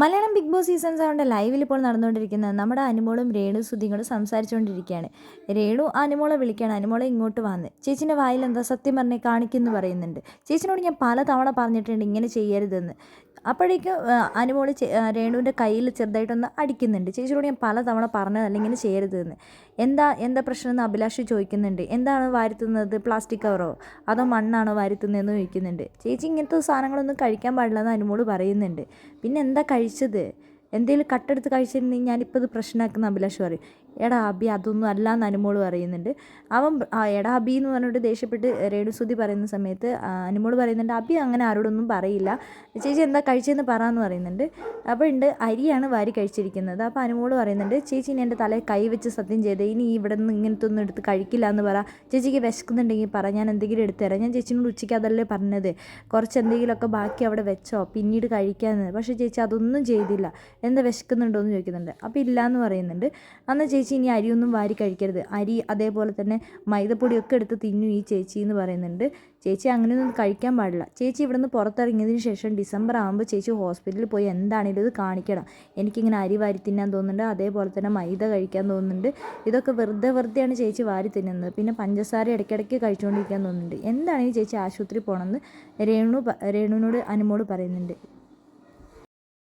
Malayalam big boss season സെവന്റെ ലൈവിൽ ഇപ്പോൾ നടന്നുകൊണ്ടിരിക്കുന്നത് നമ്മുടെ അനുമോളും രേണു സുധികളും സംസാരിച്ചുകൊണ്ടിരിക്കുകയാണ്. രേണു അനുമോളെ വിളിക്കുകയാണ്. അനുമോളെ ഇങ്ങോട്ട് വന്ന്. ചേച്ചിന്റെ വായിൽ എന്താ സത്യം പറഞ്ഞേ കാണിക്കുന്നു പറയുന്നുണ്ട്. ചേച്ചിനോട് ഞാൻ പല തവണ പറഞ്ഞിട്ടുണ്ട് ഇങ്ങനെ ചെയ്യരുതെന്ന്. അപ്പോഴേക്കും അനുമോൾ രേണുവിന്റെ കയ്യിൽ ചെറുതായിട്ടൊന്ന് അടിക്കുന്നുണ്ട്. ചേച്ചിയോട് ഞാൻ പല തവണ പറഞ്ഞതല്ല ഇങ്ങനെ ചെയ്യരുതെന്ന്. എന്താ എന്താ പ്രശ്നം എന്ന് അഭിലാഷ് ചോദിക്കുന്നുണ്ട്. എന്താണ് വാരുത്തുന്നത്? പ്ലാസ്റ്റിക് കവറോ? അതോ മണ്ണാണോ വാരുത്തുന്നതെന്ന് ചോദിക്കുന്നുണ്ട്. ചേച്ചി ഇങ്ങനത്തെ സാധനങ്ങളൊന്നും കഴിക്കാൻ പാടില്ലെന്ന് അനുമോൾ പറയുന്നുണ്ട്. പിന്നെ എന്താ കഴിച്ചത്? എന്തെങ്കിലും കട്ടെടുത്ത് കഴിച്ചിരുന്നെങ്കിൽ ഞാനിപ്പോൾ ഇത് പ്രശ്നമാക്കുന്ന അഭിലാഷ് പറയും. എടാ അബി അതൊന്നും അല്ല എന്ന് അനുമോൾ പറയുന്നുണ്ട്. അവൻ എടാ അബി എന്ന് പറഞ്ഞിട്ട് ദേഷ്യപ്പെട്ട് രേണുസുതി പറയുന്ന സമയത്ത് അനുമോൾ പറയുന്നുണ്ട് അബി അങ്ങനെ ആരോടൊന്നും പറയില്ല. ചേച്ചി എന്താ കഴിച്ചതെന്ന് പറയാമെന്ന് പറയുന്നുണ്ട്. അപ്പോൾ ഉണ്ട് അരിയാണ് വാരി കഴിച്ചിരിക്കുന്നത്. അപ്പോൾ അനുമോൾ പറയുന്നുണ്ട് ചേച്ചി ഇനി എന്റെ തലയിൽ കൈ വെച്ച് സത്യം ചെയ്ത് ഇനി ഇവിടെ നിന്ന് ഇങ്ങനത്തെ ഒന്നും എടുത്ത് കഴിക്കില്ല എന്ന് പറ. ചേച്ചിക്ക് വിശക്കുന്നുണ്ടെങ്കിൽ പറ ഞാൻ എന്തെങ്കിലും എടുത്തു തരാം. ഞാൻ ചേച്ചിനോട് ഉച്ചയ്ക്ക് അതല്ലേ പറഞ്ഞത്. കുറച്ച് എന്തെങ്കിലുമൊക്കെ ബാക്കി അവിടെ വെച്ചോ പിന്നീട് കഴിക്കാമെന്ന് പക്ഷേ ചേച്ചി അതൊന്നും ചെയ്തില്ല. എന്താ വിശക്കുന്നുണ്ടോ എന്ന് ചോദിക്കുന്നുണ്ട്. അപ്പോൾ ഇല്ല എന്ന് പറയുന്നുണ്ട്. അന്ന് ചേച്ചി ഇനി അരിയൊന്നും വാരി കഴിക്കരുത്. അരി അതേപോലെ തന്നെ മൈദപ്പൊടിയൊക്കെ എടുത്ത് തിന്നു ഈ ചേച്ചി എന്ന് പറയുന്നുണ്ട്. ചേച്ചി അങ്ങനെയൊന്നും കഴിക്കാൻ പാടില്ല. ചേച്ചി ഇവിടുന്ന് പുറത്തിറങ്ങിയതിന് ശേഷം ഡിസംബർ ആകുമ്പോൾ ചേച്ചി ഹോസ്പിറ്റലിൽ പോയി എന്താണെങ്കിലും ഇത് കാണിക്കണം. എനിക്കിങ്ങനെ അരി വാരി തിന്നാൻ തോന്നുന്നുണ്ട്. അതേപോലെ തന്നെ മൈദ കഴിക്കാൻ തോന്നുന്നുണ്ട്. ഇതൊക്കെ വെറുതെ വെറുതെയാണ് ചേച്ചി വാരി തിന്നുന്നത്. പിന്നെ പഞ്ചസാര ഇടയ്ക്കിടയ്ക്ക് കഴിച്ചുകൊണ്ടിരിക്കാൻ തോന്നുന്നുണ്ട്. എന്താണ് ഈ ചേച്ചി ആശുപത്രി പോകണമെന്ന് രേണു രേണുവിനോട് അനുമോട് പറയുന്നുണ്ട്.